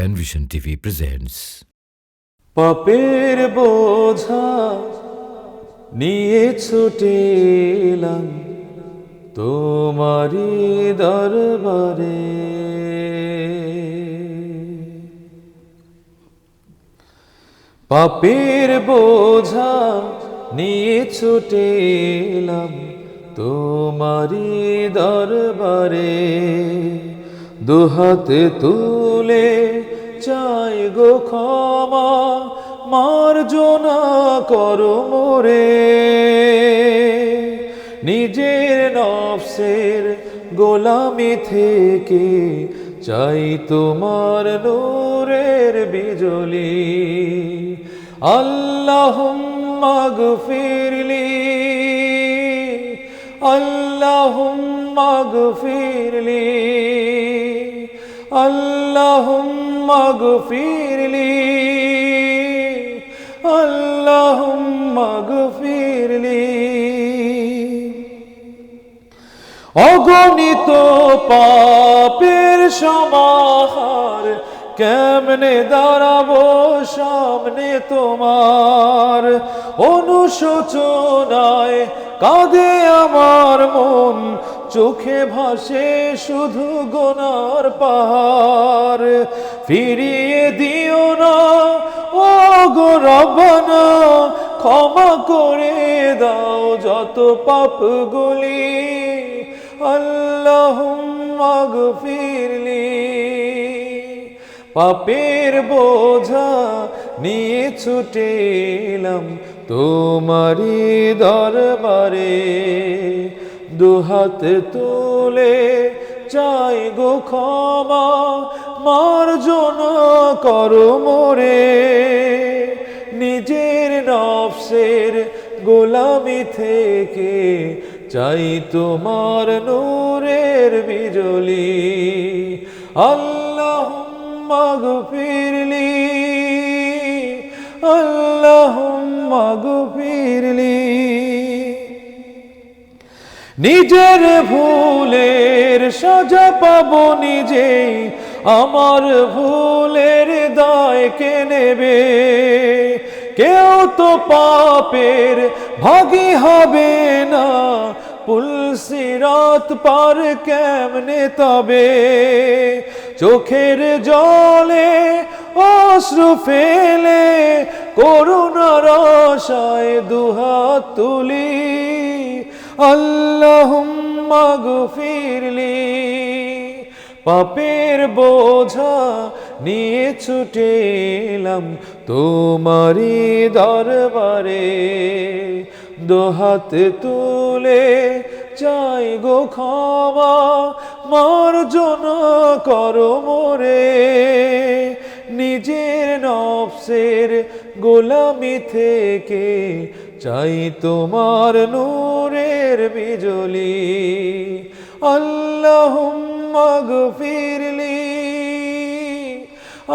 Penvision TV presents পাপের বোঝা নিয়ে ছুটে এলাম তোমারি দরবারে। পাপের বোঝা নিয়ে ছুটে এলাম তোমারি দরবারে। দুহাতে তুলে চাই গো ক্ষমা, মার্জনা করো মোরে। নিজের নফসের গোলামি থেকে চাই তোমার নূরের বিজলি। আল্লাহ মাগফিরলি আল্লাহ মাগফিরলি আল্লাহ মাগফিরলি। আল্লাহ মাগফিরলি অগণিত পাপের সমাহার কেমনে দাঁড়াবো সামনে তোমার? অনুশোচনায় কাঁদে আমার মন চোখে ভাসে শুধু গোনার পাহাড়। ফিরিয়ে দিও না ও গো রব্বানা, ক্ষমা করে দাও যত পাপগুলি। আল্লাহুম্মা গফিরলি পাপের বোঝা নিয়ে ছুটে তোমারি দরবারে। দুহাত তুলে চাই গো ক্ষমা, মার্জনা করো মোরে। নিজের নফসের গোলামি থেকে চাই তোমার নূরের বিজলি। আল্লাহ মাগফিরলি আল্লাহ মাগফিরলি নিজের ভুলের সাজা পাবো নিজে আমার ভুলের দায় কে নেবে? কেউ তো পাপের ভাগী হবে না, পুলসিরাত পার কেমনে তবে? চোখের জলে অশ্রু ফেলে করুণার আশায় দুহাত তুলি আল্লাহুম্মা গফিরলি। পাপের বোঝা নিয়ে ছুটে এলাম তোমারি দরবারে। দোহাত তুলে চাই গো ক্ষমা, মার্জনা করো মোরে। নিজের নফসের গোলামি থেকে চাই তোমার নূরের বিজলি। আল্লাহুম্মা গফিরলি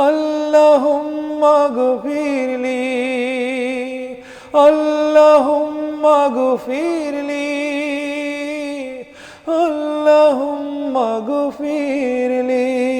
আল্লাহুম্মা গফিরলি আল্লাহুম্মা গফিরলি আল্লাহুম্মা গফিরলি